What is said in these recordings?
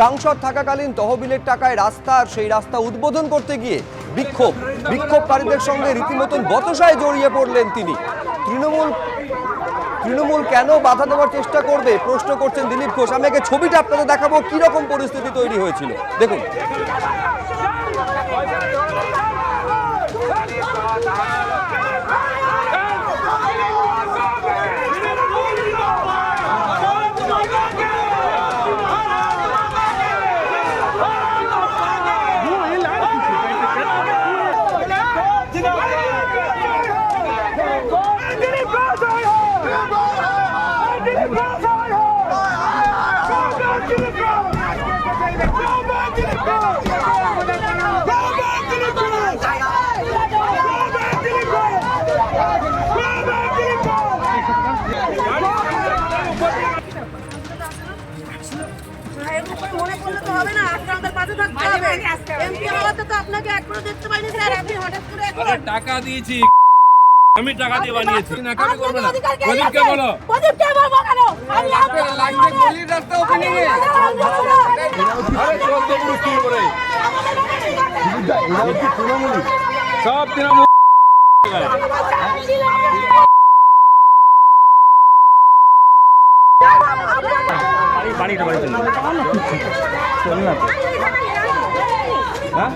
সাংসদ থাকাকালীন তহবিলের টাকায় রাস্তা আর সেই রাস্তা উদ্বোধন করতে গিয়ে বিক্ষোভ। বিক্ষোভকারীদের সঙ্গে রীতিমতন বতসায় জড়িয়ে পড়লেন তিনি। তৃণমূল তৃণমূল কেন বাধা দেওয়ার চেষ্টা করবে? প্রশ্ন করছেন দিলীপ ঘোষ। আমি ছবিটা আপনাদের দেখাবো কি রকম পরিস্থিতি তৈরি হয়েছিল। দেখুন। মনে করলে তো হবে না আজকে পাশে থাকতে হবে। এমপি হওয়াতে তো আপনাকে একবারও দেখতে পাইনি স্যার আপনি হঠাৎ করে টাকা দিয়েছি। আমি টাকা দিয়ে বানিয়েছি না করবে প্রদীপকে বলো। প্রদীপকে বলব কেন? আমি। আরে চোদ্দ পুরুষ কি করে? সব তৃণমূল। হ্যাঁ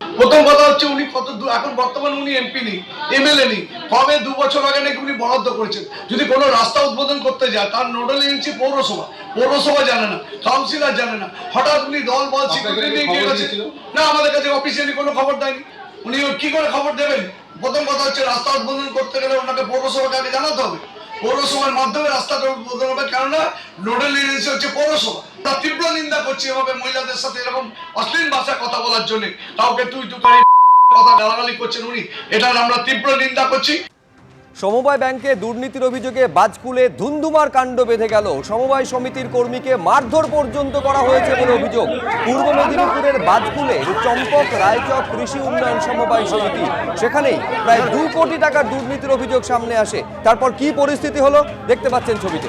প্রথম কথা হচ্ছে উনি কত এখন বর্তমানে উনি এমপি নেই এমএলএ নেই। কবে দু বছর আগে নাকি উনি বরাদ্দ করেছেন? যদি কোনো রাস্তা উদ্বোধন করতে যায় তার নোডাল এজেন্সি পৌরসভা। পৌরসভা জানে না কাউন্সিলর জানে না। হঠাৎ উনি দল বল নিয়ে গিয়ে গেছে না আমাদের কাছে অফিসিয়ালি কোনো খবর দেয়নি। উনি কি করে খবর দেবেন? প্রথম কথা হচ্ছে রাস্তা উদ্বোধন করতে গেলে ওনাকে পৌরসভাকে আগে জানাতে হবে। পৌরসভার মাধ্যমে রাস্তা উদ্বোধন হবে। কেননা নোডাল এজেন্সি হচ্ছে পৌরসভা। তা তীব্র নিন্দা করছি এভাবে মহিলাদের সাথে এরকম অশ্লীল ভাষায় কথা বলার জন্য। কাউকে তুই তুই কথা গালাগালি করছেন উনি, এটার আমরা তীব্র নিন্দা করছি। সমবায় ব্যাংকে দুর্নীতির অভিযোগে বাজকুলে ধুন্ধুমার কাণ্ড বেঁধে গেল। সমবায় সমিতির কর্মীকে মারধর পর্যন্ত করা হয়েছে বলে অভিযোগ। পূর্ব মেদিনীপুরের বাজকুলে চম্পক রায়চক কৃষি উন্নয়ন সমবায় সমিতি। সেখানেই প্রায় দু কোটি টাকার দুর্নীতির অভিযোগ সামনে আসে। তারপর কি পরিস্থিতি হলো দেখতে পাচ্ছেন ছবিতে।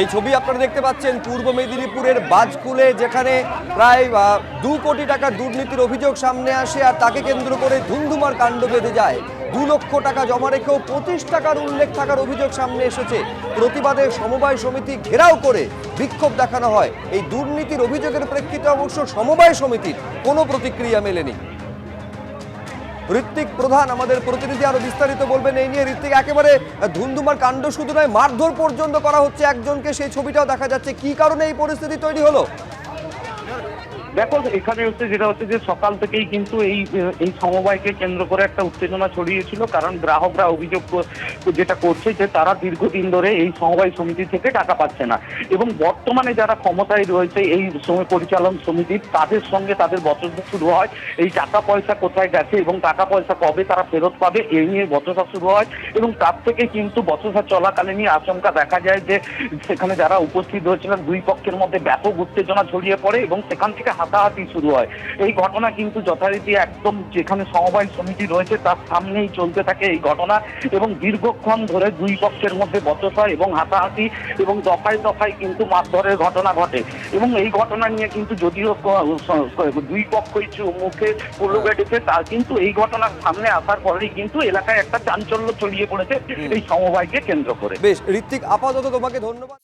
এই ছবি আপনারা দেখতে পাচ্ছেন পূর্ব মেদিনীপুরের বাজকুলে, যেখানে প্রায় দু কোটি টাকা দুর্নীতির অভিযোগ সামনে আসে আর তাকে কেন্দ্র করে ধুমধুমার কাণ্ড বেঁধে যায়। দু লক্ষ টাকা জমা রেখেও পঁচিশ টাকার উল্লেখ থাকার অভিযোগ সামনে এসেছে। প্রতিবাদে সমবায় সমিতি ঘেরাও করে বিক্ষোভ দেখানো হয়। এই দুর্নীতির অভিযোগের প্রেক্ষিতে অবশ্য সমবায় সমিতির কোনো প্রতিক্রিয়া মেলেনি। ঋত্বিক প্রধান আমাদের প্রতিনিধি আরও বিস্তারিত বলবেন। এই নিয়ে ঋত্বিক একেবারে ধুমধুমার কাণ্ড শুধু নয়, মারধর পর্যন্ত করা হচ্ছে একজনকে। সেই ছবিটাও দেখা যাচ্ছে। কি কারণে এই পরিস্থিতি তৈরি হলো? দেখো, এখানে হচ্ছে যেটা হচ্ছে যে সকাল থেকেই কিন্তু এই এই সমবায়কে কেন্দ্র করে একটা উত্তেজনা ছড়িয়েছিল, কারণ গ্রাহকরা অভিযোগ যেটা করছে যে তারা দীর্ঘদিন ধরে এই সমবায় সমিতি থেকে টাকা পাচ্ছে না। এবং বর্তমানে যারা ক্ষমতায় রয়েছে এই সময় পরিচালন সমিতির তাদের সঙ্গে তাদের বচসা শুরু হয়, এই টাকা পয়সা কোথায় গেছে এবং টাকা পয়সা কবে তারা ফেরত পাবে, এই নিয়ে বচসা শুরু হয়। এবং তার থেকে কিন্তু বচসা চলাকালীনই আশঙ্কা দেখা যায় যে, সেখানে যারা উপস্থিত হয়েছিলেন, দুই পক্ষের মধ্যে ব্যাপক উত্তেজনা ছড়িয়ে পড়ে এবং সেখান থেকে হাতাহাতি শুরু হয়। এই ঘটনা কিন্তু যথারীতি একদম যেখানে সমবায় সমিতি রয়েছে তার সামনেই চলতে থাকে এই ঘটনা এবং দীর্ঘক্ষণ ধরে দুই পক্ষের মধ্যে বচসা এবং হাতাহাতি এবং দফায় দফায় কিন্তু মারধরের ঘটনা ঘটে। এবং এই ঘটনা নিয়ে কিন্তু যদিও দুই পক্ষই মুখে পুরো বেড়েছে তা কিন্তু এই ঘটনার সামনে আসার পরেই কিন্তু এলাকায় একটা চাঞ্চল্য ছড়িয়ে পড়েছে এই সমবায়কে কেন্দ্র করে। বেশ ঋত্বিক আপাতত তোমাকে ধন্যবাদ।